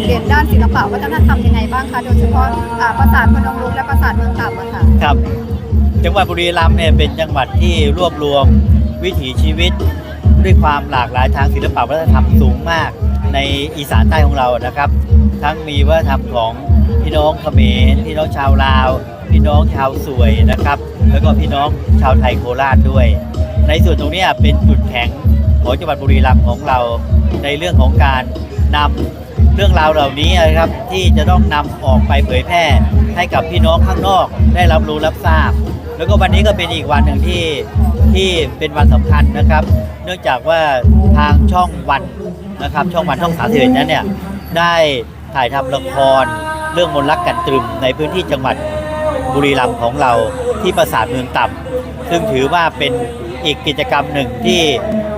ดเด่นด้านศิลปะวัฒนธรรมยังไงบ้างคะโดยเฉพาะอ่าปราสาทพนมรุ้งและปราสาทเมืองต่ำอะค่ะ ครับ จังหวัดบุรีรัมย์เนี่ยเป็นจังหวัดที่รวบรวมวิถีชีวิต ด้วยความหลากหลายทางศิลปะวัฒนธรรมสูงมาก ในอีสานใต้ของเรานะครับ ทั้งมีวัฒนธรรมของพี่น้องเขมรพี่น้องชาวลาว พี่น้องชาวสวยนะครับ แล้วก็พี่น้องชาวไทยโคราชด้วย ในส่วนตรงเนี้ยเป็นจุดแข็งของจังหวัดบุรีรัมย์ของเราในเรื่องของการนำ เรื่องราวเหล่านี้นะครับที่จะต้องนำออกไปเผยแพร่ให้กับพี่น้องข้างนอกได้รับรู้รับทราบ แล้วก็วันนี้ก็เป็นอีกวันหนึ่งที่ที่เป็นวันสำคัญนะครับ เนื่องจากว่าทางช่องวันนะครับช่องวันช่องสามสิบเอ็ดนั้นเนี่ยได้ถ่ายทำละครเรื่องมนต์รักกันตรึมในพื้นที่จังหวัดบุรีรัมย์ของเราที่ปราสาทเมืองต่ำซึ่งถือว่าเป็นอีกกิจกรรมหนึ่งที่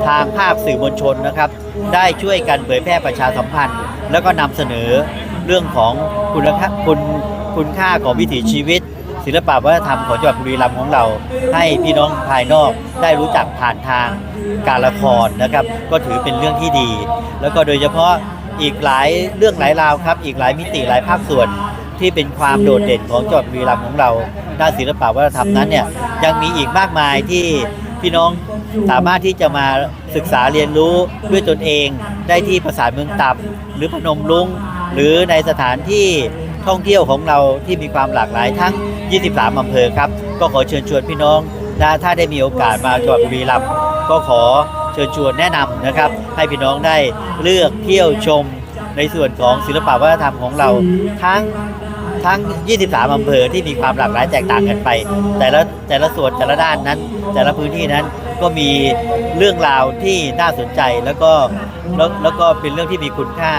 ทางภาคสื่อมวลชนนะครับ ได้ช่วยกันเผยแพร่ประชาสัมพันธ์ แล้วก็นำเสนอเรื่องของคุณค่าคุณคุณค่าของวิถีชีวิต ศิลปะวัฒนธรรมของจังหวัดบุรีรัมย์ของเรา ให้พี่น้องภายนอกได้รู้จักผ่านทางการละครนะครับ ก็ถือเป็นเรื่องที่ดี แล้วก็โดยเฉพาะอีกหลายเรื่องหลายราวครับ อีกหลายมิติหลายภาคส่วนที่เป็นความโดดเด่นของจังหวัดบุรีรัมย์ของเรา ด้านศิลปะวัฒนธรรมนั้นเนี่ยยังมีอีกมากมายที่ พี่น้องสามารถที่จะมาศึกษาเรียนรู้ด้วยตนเองได้ที่ปราสาเมืองต่ำหรือพนมรุ้งหรือในสถานที่ท่องเที่ยวของเราที่มีความหลากหลายทั้ง 23 อำเภอครับ ก็ขอเชิญชวนพี่น้องนะถ้าได้มีโอกาสมาจังหวัดบุรีรัมย์ก็ขอเชิญชวนแนะนำนะครับ ให้พี่น้องได้เลือกเที่ยวชมในส่วนของศิลปะวัฒนธรรมของเราทั้ง ทั้ง 23 อำเภอที่มีความหลากหลายแตกต่างกันไป แต่ละแต่ละส่วนแต่ละด้านนั้น แต่ละพื้นที่นั้นก็มีเรื่องราวที่น่าสนใจแล้วก็แล้วแล้วก็เป็นเรื่องที่มีคุณค่า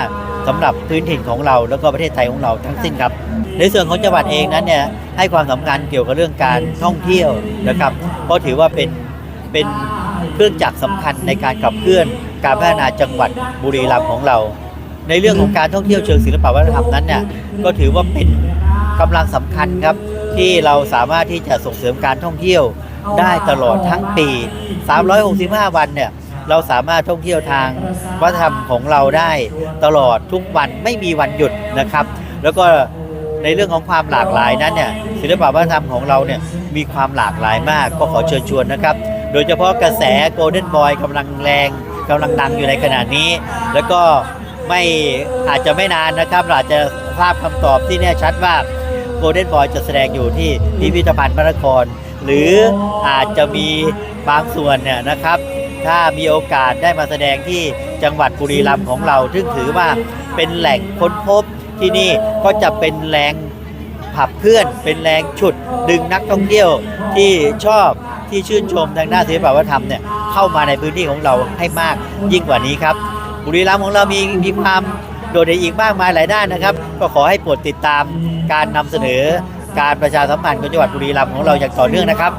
สำหรับพื้นถิ่นของเรา แล้วก็ประเทศไทยของเราทั้งสิ้นครับ ในส่วนของจังหวัดเองนั้นเนี่ยให้ความสำคัญเกี่ยวกับเรื่องการท่องเที่ยวนะครับเพราะถือว่าเป็นเป็นเครื่องจักรสำคัญในการขับเคลื่อนการพัฒนาจังหวัดบุรีรัมย์ของเรา ในเรื่องของการท่องเที่ยวเชิงศิลปวัฒนธรรมนั้นเนี่ยก็ถือว่าเป็น กำลังสำคัญครับ ที่เราสามารถที่จะส่งเสริมการท่องเที่ยวได้ตลอดทั้งปี 365 วันเนี่ยเราสามารถท่องเที่ยวทางวัฒนธรรมของเราได้ตลอดทุกวันไม่มีวันหยุดนะครับ แล้วก็ในเรื่องของความหลากหลายนั้นเนี่ยศิลปวัฒนธรรมของเราเนี่ยมีความหลากหลายมากก็ขอเชิญชวนนะครับ โดยเฉพาะกระแสโกลเด้นบอยกำลังแรงกำลังดังอยู่ในขณะนี้ แล้วก็ไม่อาจจะไม่นานนะครับเราอาจจะทราบคำตอบที่แน่ชัดว่า โกลเด้นบอยจะแสดงอยู่ที่พิพิธภัณฑ์พระนคร หรืออาจจะมีบางส่วนเนี่ยนะครับ ถ้ามีโอกาสได้มาแสดงที่จังหวัดบุรีรัมย์ของเรา ซึ่งถือว่าเป็นแหล่งค้นพบที่นี่ก็จะเป็นแรงขับเคลื่อนเป็นแรงฉุดดึงนักท่องเที่ยวที่ชอบที่ชื่นชมทางด้านศิลปวัฒนธรรมเนี่ยเข้ามาในพื้นที่ของเราให้มากยิ่งกว่านี้ครับ บุรีรัมย์ของเรามีมีความ โดดเด่นอีกมากมายหลายด้านนะครับ ก็ขอให้โปรดติดตามการนำเสนอการประชาสัมพันธ์ของจังหวัดบุรีรัมย์ของเราอย่างต่อเนื่องนะครับ